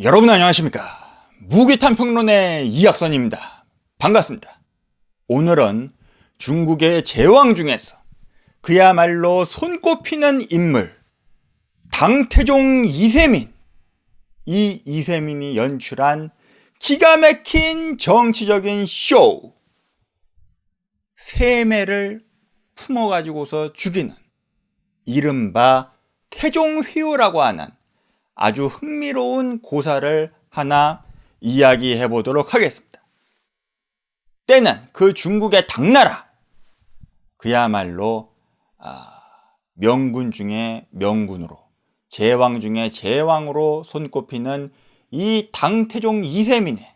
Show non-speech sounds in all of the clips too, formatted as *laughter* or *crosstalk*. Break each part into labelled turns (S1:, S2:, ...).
S1: 여러분 안녕하십니까? 무기탄 평론의 이학선입니다. 반갑습니다. 오늘은 중국의 제왕 중에서 그야말로 손꼽히는 인물 당태종 이세민. 이 이세민이 연출한 기가 막힌 정치적인 쇼. 세매를 품어가지고서 죽이는 이른바 태종휘우라고 하는 아주 흥미로운 고사를 하나 이야기해 보도록 하겠습니다. 때는 그 중국의 당나라 그야말로 아, 명군 중에 명군으로 제왕 중에 제왕으로 손꼽히는 이 당태종 이세민의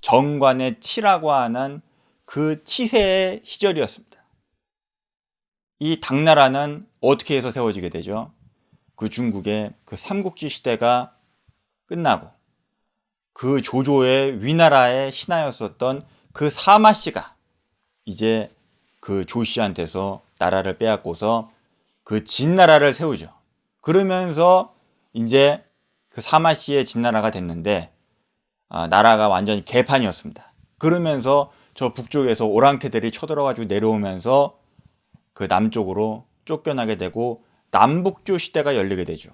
S1: 정관의 치라고 하는 그 치세의 시절이었습니다. 이 당나라는 어떻게 해서 세워지게 되죠? 그 중국의 그 삼국지 시대가 끝나고 그 조조의 위나라의 신하였었던 그 사마 씨가 이제 그 조씨한테서 나라를 빼앗고서 그 진나라를 세우죠. 그러면서 이제 그 사마 씨의 진나라가 됐는데 아, 나라가 완전히 개판이었습니다. 그러면서 저 북쪽에서 오랑캐들이 쳐들어가지고 내려오면서 그 남쪽으로 쫓겨나게 되고 남북조 시대가 열리게 되죠.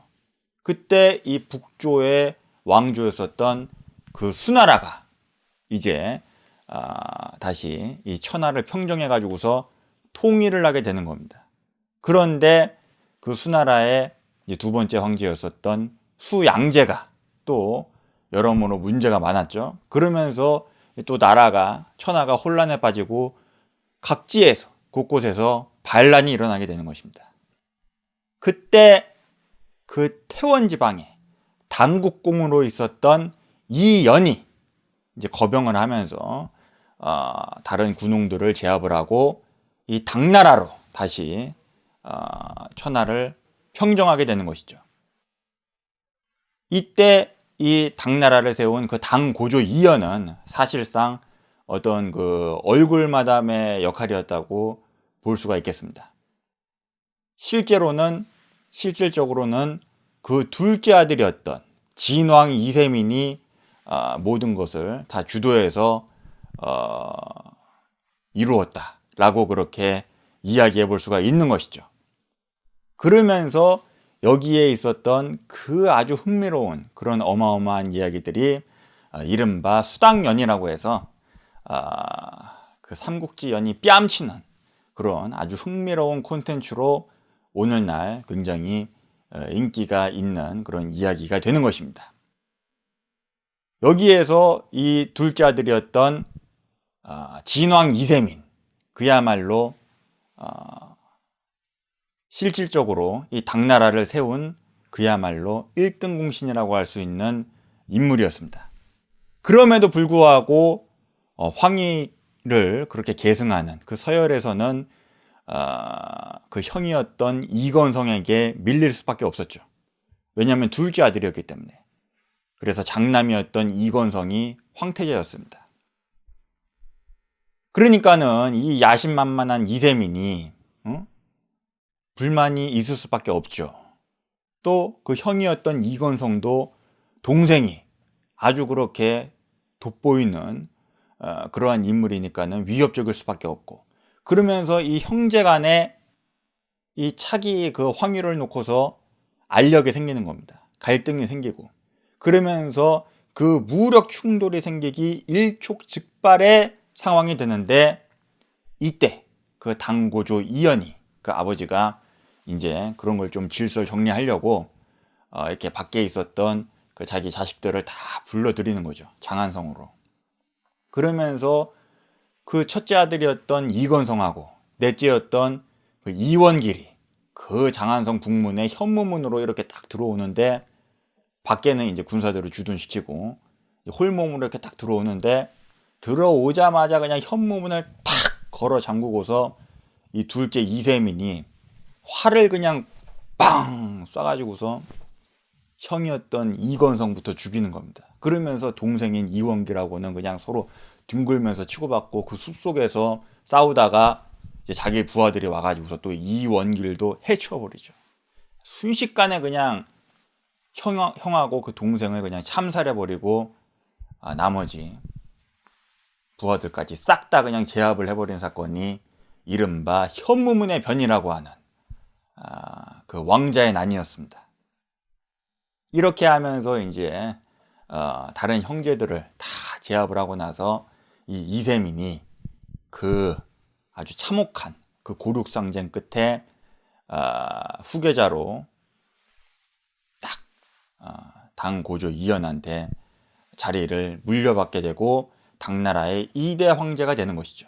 S1: 그때 이 북조의 왕조였었던 그 수나라가 이제 아, 다시 이 천하를 평정해 가지고서 통일을 하게 되는 겁니다. 그런데 그 수나라의 두 번째 황제였었던 수양제가 또 여러모로 문제가 많았죠. 그러면서 또 나라가 천하가 혼란에 빠지고 각지에서 곳곳에서 반란이 일어나게 되는 것입니다. 그때 그 태원 지방에 당국공으로 있었던 이연이 이제 거병을 하면서 어, 다른 군웅들을 제압을 하고 이 당나라로 다시 어, 천하를 평정하게 되는 것이죠. 이때 이 당나라를 세운 그 당고조 이연은 사실상 어떤 그 얼굴 마담의 역할이었다고 볼 수가 있겠습니다. 실제로는 실질적으로는 그 둘째 아들이었던 진왕 이세민이 어, 모든 것을 다 주도해서 어, 이루었다라고 그렇게 이야기해 볼 수가 있는 것이죠. 그러면서 여기에 있었던 그 아주 흥미로운 그런 어마어마한 이야기들이 어, 이른바 수당연이라고 해서 그 삼국지 연이 뺨치는 그런 아주 흥미로운 콘텐츠로 오늘날 굉장히 어, 인기가 있는 그런 이야기가 되는 것입니다. 여기에서 이 둘째 아들이었던 어, 진왕 이세민 그야말로 어, 실질적으로 이 당나라를 세운 그야말로 1등 공신이라고 할 수 있는 인물이었습니다. 그럼에도 불구하고 황희를 그렇게 계승하는 그 서열에서는 어, 그 형이었던 이건성에게 밀릴 수밖에 없었죠. 왜냐하면 둘째 아들이었기 때문에. 그래서 장남이었던 이건성이 황태자였습니다. 그러니까는 이 야심만만한 이세민이 어? 불만이 있을 수밖에 없죠. 또 그 형이었던 이건성도 동생이 아주 그렇게 돋보이는 어, 그러한 인물이니까는 위협적일 수밖에 없고 그러면서 이 형제 간에 이 차기 그 황유를 놓고서 알력이 생기는 겁니다. 갈등이 생기고. 그러면서 그 무력 충돌이 생기기 일촉즉발의 상황이 되는데 이때 그 당고조 이연이 그 아버지가 이제 그런 걸 좀 질서를 정리하려고 어 이렇게 밖에 있었던 그 자기 자식들을 다 불러들이는 거죠. 장안성으로. 그러면서 그 첫째 아들이었던 이건성하고 넷째였던 그 이원길이 그 장안성 북문의 현무문으로 이렇게 딱 들어오는데 밖에는 이제 군사들을 주둔시키고 홀몸으로 이렇게 딱 들어오는데 들어오자마자 그냥 현무문을 탁 걸어 잠그고서 이 둘째 이세민이 활을 그냥 빵 쏴가지고서 형이었던 이건성부터 죽이는 겁니다. 그러면서 동생인 이원기라고는 그냥 서로 뒹굴면서 치고받고 그 숲속에서 싸우다가 이제 자기 부하들이 와가지고서 또 이원길도 해치워버리죠. 순식간에 그냥 형, 형하고 그 동생을 그냥 참살해버리고 아, 나머지 부하들까지 싹 다 그냥 제압을 해버린 사건이 이른바 현무문의 변이라고 하는 아, 그 왕자의 난이었습니다. 이렇게 하면서 이제 어, 다른 형제들을 다 제압을 하고 나서 이 이세민이 그 아주 참혹한 그 고륙상쟁 끝에 어, 후계자로 딱 어, 당고조 이연한테 자리를 물려받게 되고 당나라의 2대 황제가 되는 것이죠.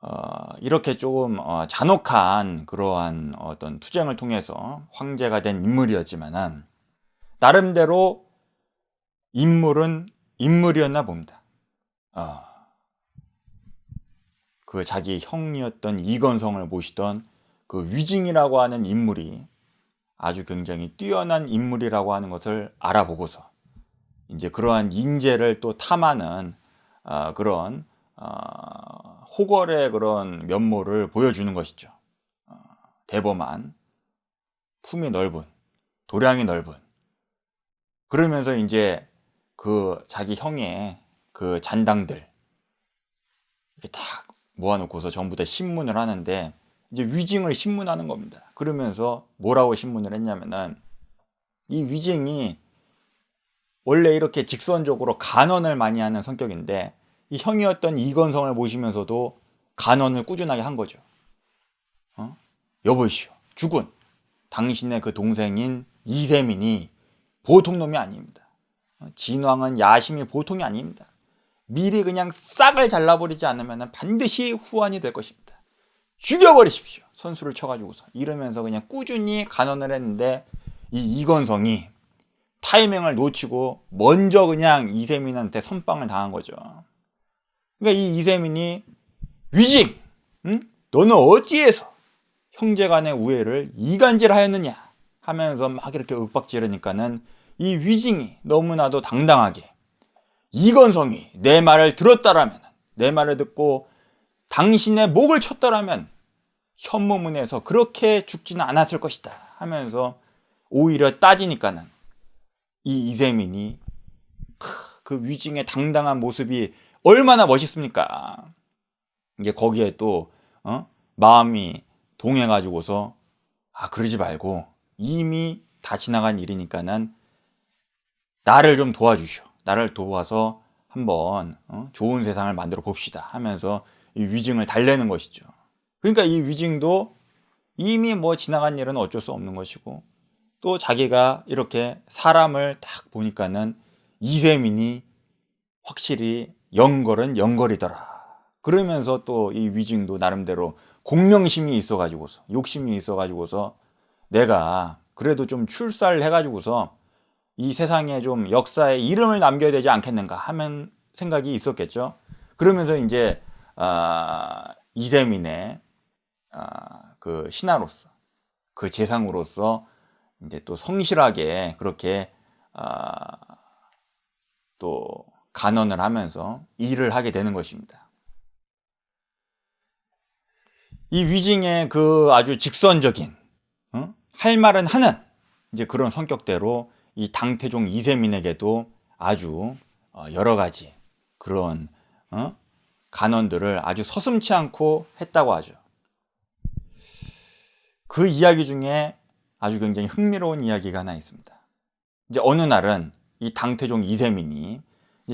S1: 어, 이렇게 조금 어, 잔혹한 그러한 어떤 투쟁을 통해서 황제가 된 인물이었지만은 나름대로 인물은 인물이었나 봅니다. 어, 그 자기 형이었던 이건성을 모시던 그 위징이라고 하는 인물이 아주 굉장히 뛰어난 인물이라고 하는 것을 알아보고서 이제 그러한 인재를 또 탐하는 어, 그런 어, 호걸의 그런 면모를 보여주는 것이죠. 어, 대범한 품이 넓은 도량이 넓은 그러면서 이제 그 자기 형의 그 잔당들 이렇게 딱 모아놓고서 전부 다 신문을 하는데 이제 위징을 신문하는 겁니다. 그러면서 뭐라고 신문을 했냐면은 이 위징이 원래 이렇게 직선적으로 간언을 많이 하는 성격인데 이 형이었던 이건성을 모시면서도 간언을 꾸준하게 한 거죠. 어? 여보시오, 죽은 당신의 그 동생인 이세민이 보통 놈이 아닙니다. 어? 진왕은 야심이 보통이 아닙니다. 미리 그냥 싹을 잘라버리지 않으면 반드시 후환이 될 것입니다. 죽여버리십시오. 선수를 쳐가지고서. 이러면서 그냥 꾸준히 간언을 했는데 이 이건성이 타이밍을 놓치고 먼저 그냥 이세민한테 선빵을 당한 거죠. 그러니까 이 이세민이 위징, 응? 너는 어찌해서 형제 간의 우애를 이간질하였느냐 하면서 막 이렇게 윽박 지르니까는 이 위징이 너무나도 당당하게 이건성이 내 말을 들었다라면 내 말을 듣고 당신의 목을 쳤더라면 현무문에서 그렇게 죽지는 않았을 것이다 하면서 오히려 따지니까는 이 이세민이 그 위징의 당당한 모습이 얼마나 멋있습니까? 이게 거기에 또 어? 마음이 동해가지고서 아 그러지 말고 이미 다 지나간 일이니까는 나를 좀 도와주시오. 나를 도와서 한번 어? 좋은 세상을 만들어 봅시다 하면서 이 위증을 달래는 것이죠. 그러니까 이 위증도 이미 뭐 지나간 일은 어쩔 수 없는 것이고 또 자기가 이렇게 사람을 딱 보니까는 이세민이 확실히 영걸은 영걸이더라. 그러면서 또 이 위증도 나름대로 공명심이 있어가지고서 욕심이 있어가지고서 내가 그래도 좀 출사를 해가지고서 이 세상에 좀 역사에 이름을 남겨야 되지 않겠는가 하면 생각이 있었겠죠. 그러면서 이제 아, 이세민의 아, 그 신하로서 그 재상으로서 이제 또 성실하게 그렇게 아, 또 간언을 하면서 일을 하게 되는 것입니다. 이 위징의 그 아주 직선적인 어? 할 말은 하는 이제 그런 성격대로 이 당태종 이세민에게도 아주 어, 여러 가지 그런 어? 간언들을 아주 서슴치 않고 했다고 하죠. 그 이야기 중에 아주 굉장히 흥미로운 이야기가 하나 있습니다. 이제 어느 날은 이 당태종 이세민이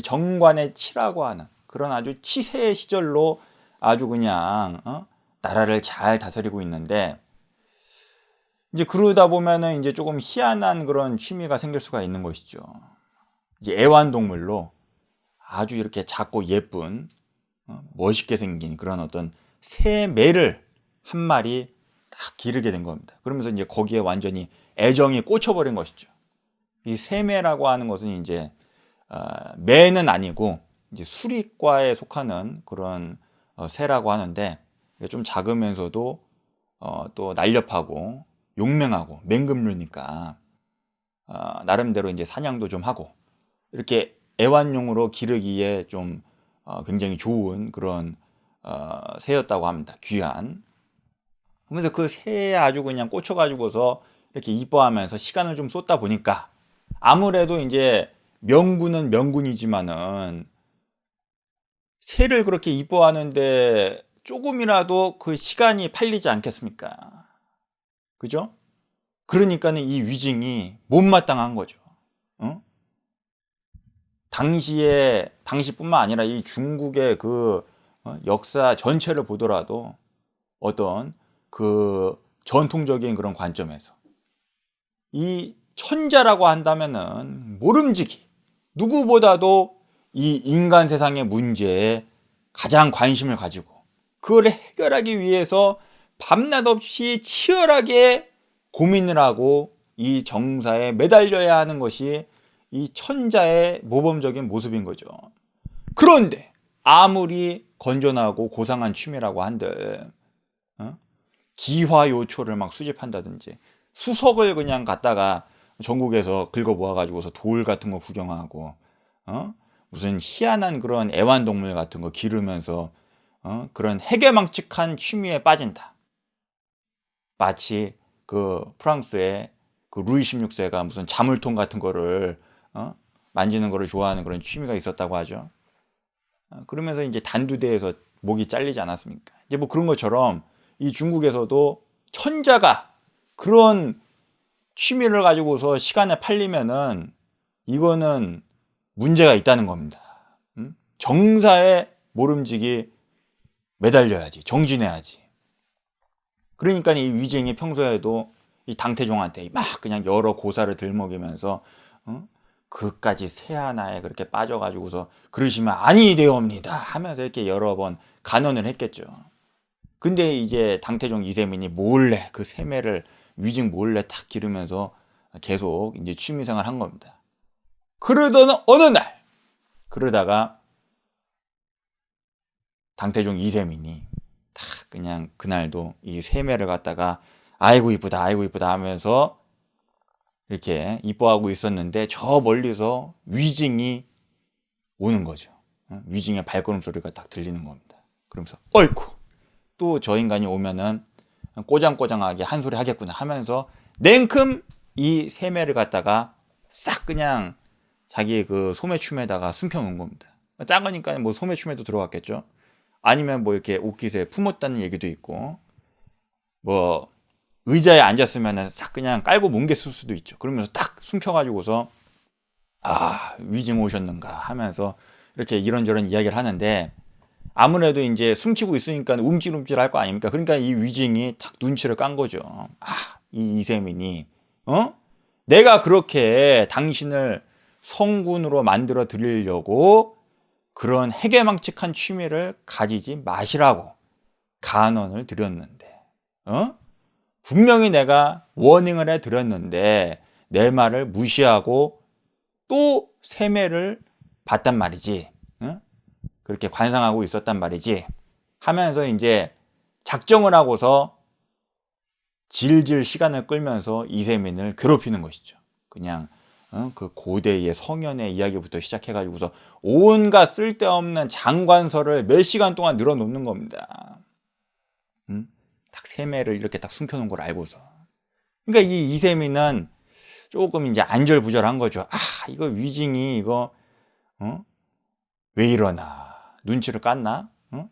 S1: 정관의 치라고 하는 그런 아주 치세의 시절로 아주 그냥 어? 나라를 잘 다스리고 있는데 이제 그러다 보면은 이제 조금 희한한 그런 취미가 생길 수가 있는 것이죠. 이제 애완동물로 아주 이렇게 작고 예쁜 어? 멋있게 생긴 그런 어떤 새 매를 한 마리 딱 기르게 된 겁니다. 그러면서 이제 거기에 완전히 애정이 꽂혀버린 것이죠. 이 세매라고 하는 것은 이제 어, 매는 아니고 이제 수리과에 속하는 그런 어, 새라고 하는데 좀 작으면서도 어, 또 날렵하고 용맹하고 맹금류니까 어, 나름대로 이제 사냥도 좀 하고 이렇게 애완용으로 기르기에 좀 어, 굉장히 좋은 그런 어, 새였다고 합니다. 귀한 그러면서 그 새에 아주 그냥 꽂혀가지고서 이렇게 이뻐하면서 시간을 좀 쏟다 보니까 아무래도 이제 명군은 명군이지만은 새를 그렇게 이뻐하는데 조금이라도 그 시간이 팔리지 않겠습니까? 그죠? 그러니까는 이 위증이 못마땅한 거죠. 어? 당시에 당시뿐만 아니라 이 중국의 그 어, 역사 전체를 보더라도 어떤 그 전통적인 그런 관점에서 이 천자라고 한다면은 모름지기 누구보다도 이 인간 세상의 문제에 가장 관심을 가지고 그걸 해결하기 위해서 밤낮 없이 치열하게 고민을 하고 이 정사에 매달려야 하는 것이 이 천자의 모범적인 모습인 거죠. 그런데 아무리 건전하고 고상한 취미라고 한들 어? 기화요초를 막 수집한다든지 수석을 그냥 갖다가 전국에서 긁어 모아가지고서 돌 같은 거 구경하고 어? 무슨 희한한 그런 애완동물 같은 거 기르면서 어? 그런 해괴망측한 취미에 빠진다. 마치 그 프랑스의 그 루이 16세가 무슨 자물통 같은 거를 어? 만지는 거를 좋아하는 그런 취미가 있었다고 하죠. 어, 그러면서 이제 단두대에서 목이 잘리지 않았습니까? 이제 뭐 그런 것처럼 이 중국에서도 천자가 그런 취미를 가지고서 시간에 팔리면은 이거는 문제가 있다는 겁니다. 음? 정사에 모름지기 매달려야지, 정진해야지. 그러니까 이 위증이 평소에도 이 당태종한테 막 그냥 여러 고사를 들먹이면서 어? 그까지 새 하나에 그렇게 빠져가지고서 그러시면 아니 되옵니다 하면서 이렇게 여러 번 간언을 했겠죠. 근데 이제 당태종 이세민이 몰래 그 세매를 위증 몰래 탁 기르면서 계속 이제 취미생활 한 겁니다. 그러던 어느 날 그러다가 당태종 이세민이 딱 그냥 그날도 이 세매를 갖다가 아이고 이쁘다 아이고 이쁘다 하면서 이렇게 이뻐하고 있었는데 저 멀리서 위징이 오는 거죠. 어? 위징의 발걸음 소리가 딱 들리는 겁니다. 그러면서 어이쿠 또 저 인간이 오면은 꼬장꼬장하게 한 소리 하겠구나 하면서 냉큼 이 세매를 갖다가 싹 그냥 자기 그 소매춤에다가 숨겨놓은 겁니다. 작으니까 뭐 소매춤에도 들어갔겠죠. 아니면 뭐 이렇게 옷깃에 품었다는 얘기도 있고 뭐 의자에 앉았으면은 싹 그냥 깔고 뭉개쓸 수도 있죠. 그러면서 딱 숨겨가지고서 아 위증 오셨는가 하면서 이렇게 이런저런 이야기를 하는데 아무래도 이제 숨기고 있으니까 움찔움찔 할 거 아닙니까? 그러니까 이 위징이 딱 눈치를 깐 거죠. 아, 이 이세민이, 어? 내가 그렇게 당신을 성군으로 만들어 드리려고 그런 해괴망측한 취미를 가지지 마시라고 간언을 드렸는데, 어? 분명히 내가 워닝을 해 드렸는데 내 말을 무시하고 또 세매를 봤단 말이지. 어? 그렇게 관상하고 있었단 말이지. 하면서 이제 작정을 하고서 질질 시간을 끌면서 이세민을 괴롭히는 것이죠. 그냥 어? 그 고대의 성현의 이야기부터 시작해가지고서 온갖 쓸데없는 장관설을 몇 시간 동안 늘어놓는 겁니다. 음? 딱 세매를 이렇게 딱 숨겨놓은 걸 알고서. 그러니까 이 이세민은 조금 이제 안절부절한 거죠. 아, 이거 위징이 이거 어? 왜 이러나? 눈치를 깠나? 어?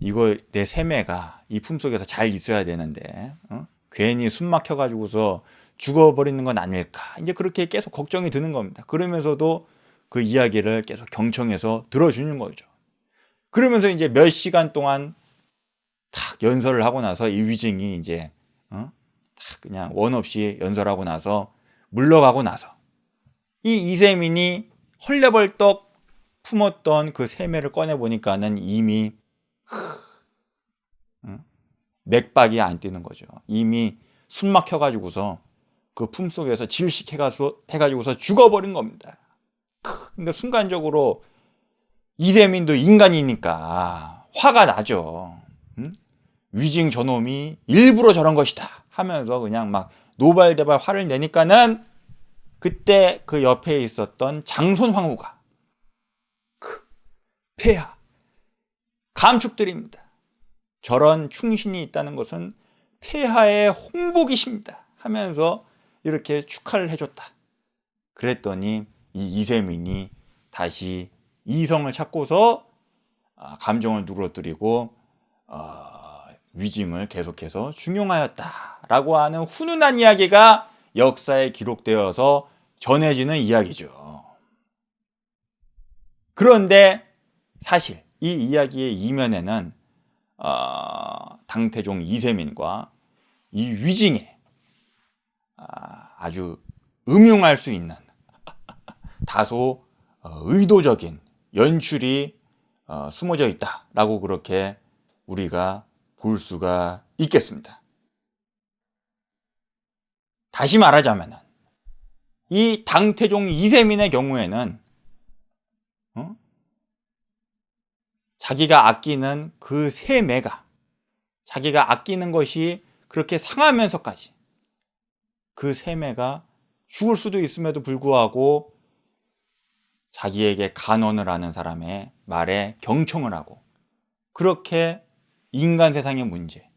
S1: 이거 내 세매가 이 품속에서 잘 있어야 되는데 어? 괜히 숨 막혀가지고서 죽어버리는 건 아닐까 이제 그렇게 계속 걱정이 드는 겁니다. 그러면서도 그 이야기를 계속 경청해서 들어주는 거죠. 그러면서 이제 몇 시간 동안 탁 연설을 하고 나서 이 위증이 이제 어? 탁 그냥 원 없이 연설하고 나서 물러가고 나서 이 이세민이 헐레벌떡 품었던 그 세매를 꺼내 보니까는 이미 맥박이 안 뛰는 거죠. 이미 숨 막혀 가지고서 그 품속에서 질식해가지고서 죽어버린 겁니다. 그러니까 순간적으로 이세민도 인간이니까 화가 나죠. 응? 위징 저놈이 일부러 저런 것이다 하면서 그냥 막 노발대발 화를 내니까는 그때 그 옆에 있었던 장손 황후가 폐하 감축드립니다. 저런 충신이 있다는 것은 폐하의 홍복이십니다. 하면서 이렇게 축하를 해줬다. 그랬더니 이 이세민이 다시 이성을 찾고서 아, 감정을 누그러뜨리고 어, 위징을 계속해서 중용하였다라고 하는 훈훈한 이야기가 역사에 기록되어서 전해지는 이야기죠. 그런데 사실 이 이야기의 이면에는 어, 당태종 이세민과 이 위징의 아, 아주 음흉할 수 있는 *laughs* 다소 어, 의도적인 연출이 어, 숨어져 있다라고 그렇게 우리가 볼 수가 있겠습니다. 다시 말하자면 이 당태종 이세민의 경우에는 어? 자기가 아끼는 그 세매가 자기가 아끼는 것이 그렇게 상하면서까지 그 세매가 죽을 수도 있음에도 불구하고 자기에게 간언을 하는 사람의 말에 경청을 하고 그렇게 인간 세상의 문제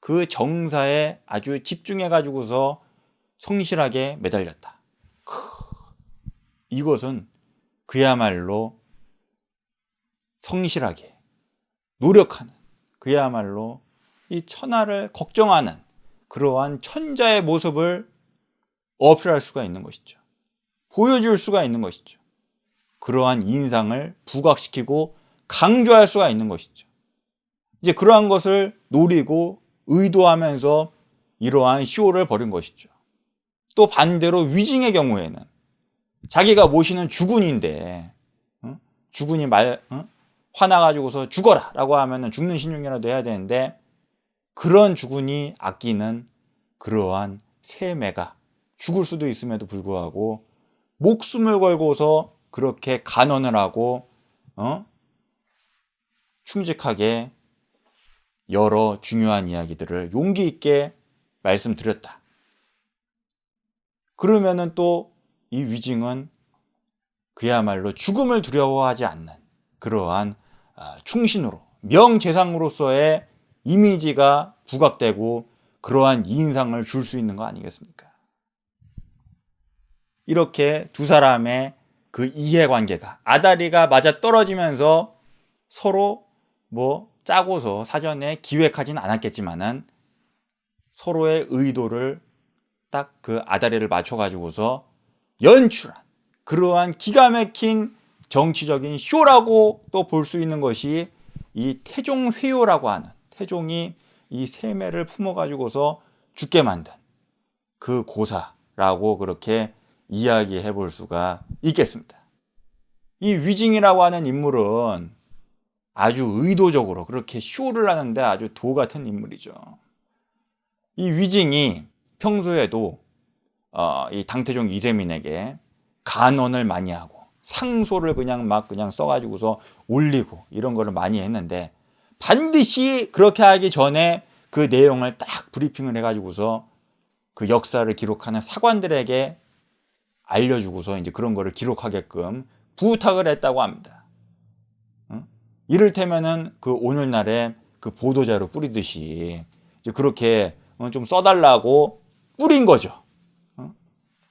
S1: 그 정사에 아주 집중해 가지고서 성실하게 매달렸다. 이것은 그야말로 성실하게 노력하는 그야말로 이 천하를 걱정하는 그러한 천자의 모습을 어필할 수가 있는 것이죠. 보여줄 수가 있는 것이죠. 그러한 인상을 부각시키고 강조할 수가 있는 것이죠. 이제 그러한 것을 노리고 의도하면서 이러한 쇼를 벌인 것이죠. 또 반대로 위징의 경우에는 자기가 모시는 주군인데 어? 주군이 말 어? 화나가지고서 죽어라라고 하면은 죽는 신용이라도 해야 되는데 그런 주군이 아끼는 그러한 세매가 죽을 수도 있음에도 불구하고 목숨을 걸고서 그렇게 간언을 하고 어? 충직하게 여러 중요한 이야기들을 용기 있게 말씀드렸다. 그러면은 또 이 위징은 그야말로 죽음을 두려워하지 않는 그러한 아, 충신으로 명재상으로서의 이미지가 부각되고 그러한 인상을 줄 수 있는 거 아니겠습니까? 이렇게 두 사람의 그 이해관계가 아다리가 맞아 떨어지면서 서로 뭐 짜고서 사전에 기획하진 않았겠지만은 서로의 의도를 딱 그 아다리를 맞춰가지고서 연출한 그러한 기가 막힌 정치적인 쇼라고 또 볼 수 있는 것이 이 태종 회요라고 하는 태종이 이 세매를 품어가지고서 죽게 만든 그 고사라고 그렇게 이야기해 볼 수가 있겠습니다. 이 위징이라고 하는 인물은 아주 의도적으로 그렇게 쇼를 하는데 아주 도 같은 인물이죠. 이 위징이 평소에도 어, 이 당태종 이세민에게 간언을 많이 하고 상소를 그냥 막 그냥 써가지고서 올리고 이런 거를 많이 했는데 반드시 그렇게 하기 전에 그 내용을 딱 브리핑을 해가지고서 그 역사를 기록하는 사관들에게 알려주고서 이제 그런 거를 기록하게끔 부탁을 했다고 합니다. 이를테면은 그 오늘날에 그 보도자료 뿌리듯이 그렇게 어, 좀 써달라고 뿌린 거죠. 어?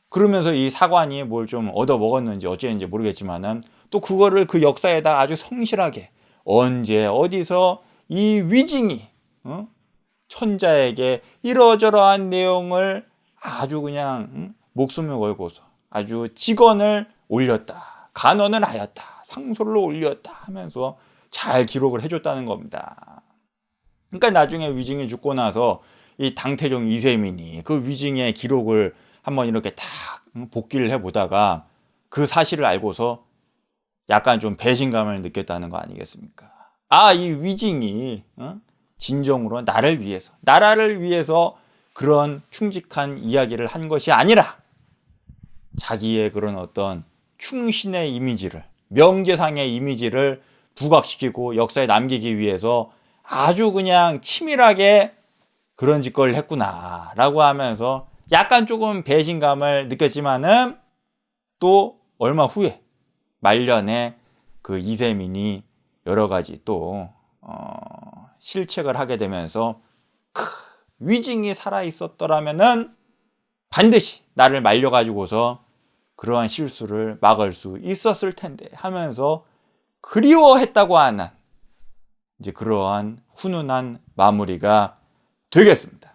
S1: 그러면서 이 사관이 뭘 좀 얻어 먹었는지 어찌했는지 모르겠지만은 또 그거를 그 역사에다 아주 성실하게 언제 어디서 이 위징이 어? 천자에게 이러저러한 내용을 아주 그냥 목숨을 걸고서 아주 직언을 올렸다 간언을 하였다 상소를 올렸다 하면서 잘 기록을 해줬다는 겁니다. 그러니까 나중에 위징이 죽고 나서 이 당태종 이세민이 그 위징의 기록을 한번 이렇게 딱 복기를 해보다가 그 사실을 알고서 약간 좀 배신감을 느꼈다는 거 아니겠습니까? 아, 이 위징이 어? 진정으로 나를 위해서, 나라를 위해서 그런 충직한 이야기를 한 것이 아니라 자기의 그런 어떤 충신의 이미지를, 명제상의 이미지를 부각시키고 역사에 남기기 위해서 아주 그냥 치밀하게 그런 짓거리를 했구나라고 하면서 약간 조금 배신감을 느꼈지만은 또 얼마 후에 말년에 그 이세민이 여러 가지 또 어, 실책을 하게 되면서 크, 위징이 살아 있었더라면은 반드시 나를 말려 가지고서 그러한 실수를 막을 수 있었을 텐데 하면서 그리워했다고 하는 이제 그러한 훈훈한 마무리가 되겠습니다.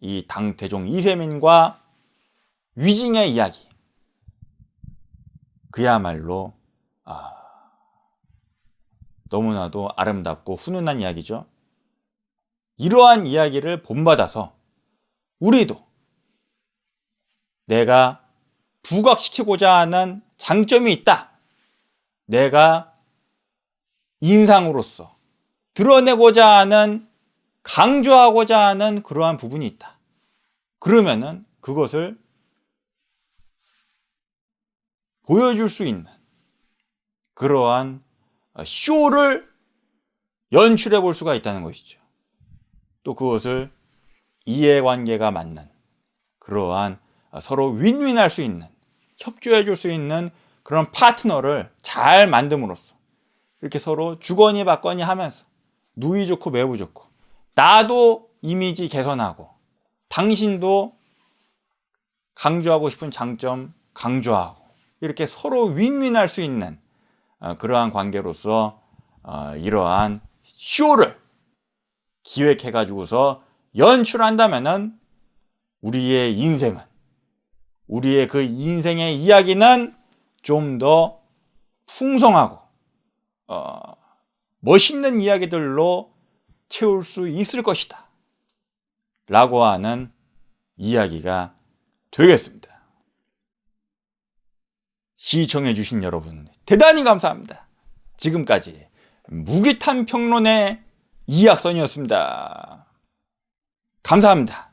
S1: 이 당대종 이세민과 위징의 이야기. 그야말로, 아, 너무나도 아름답고 훈훈한 이야기죠. 이러한 이야기를 본받아서 우리도 내가 부각시키고자 하는 장점이 있다. 내가 인상으로서 드러내고자 하는 강조하고자 하는 그러한 부분이 있다. 그러면은 그것을 보여줄 수 있는 그러한 쇼를 연출해 볼 수가 있다는 것이죠. 또 그것을 이해관계가 맞는 그러한 서로 윈윈할 수 있는 협조해 줄 수 있는 그런 파트너를 잘 만듦으로써 이렇게 서로 주거니 받거니 하면서 누이 좋고 매부 좋고 나도 이미지 개선하고 당신도 강조하고 싶은 장점 강조하고 이렇게 서로 윈윈할 수 있는 어, 그러한 관계로서 어, 이러한 쇼를 기획해 가지고서 연출한다면은 우리의 인생은 우리의 그 인생의 이야기는 좀 더 풍성하고 어, 멋있는 이야기들로 채울 수 있을 것이다. 라고 하는 이야기가 되겠습니다. 시청해 주신 여러분, 대단히 감사합니다. 지금까지 무기탄 평론의 이학선이었습니다. 감사합니다.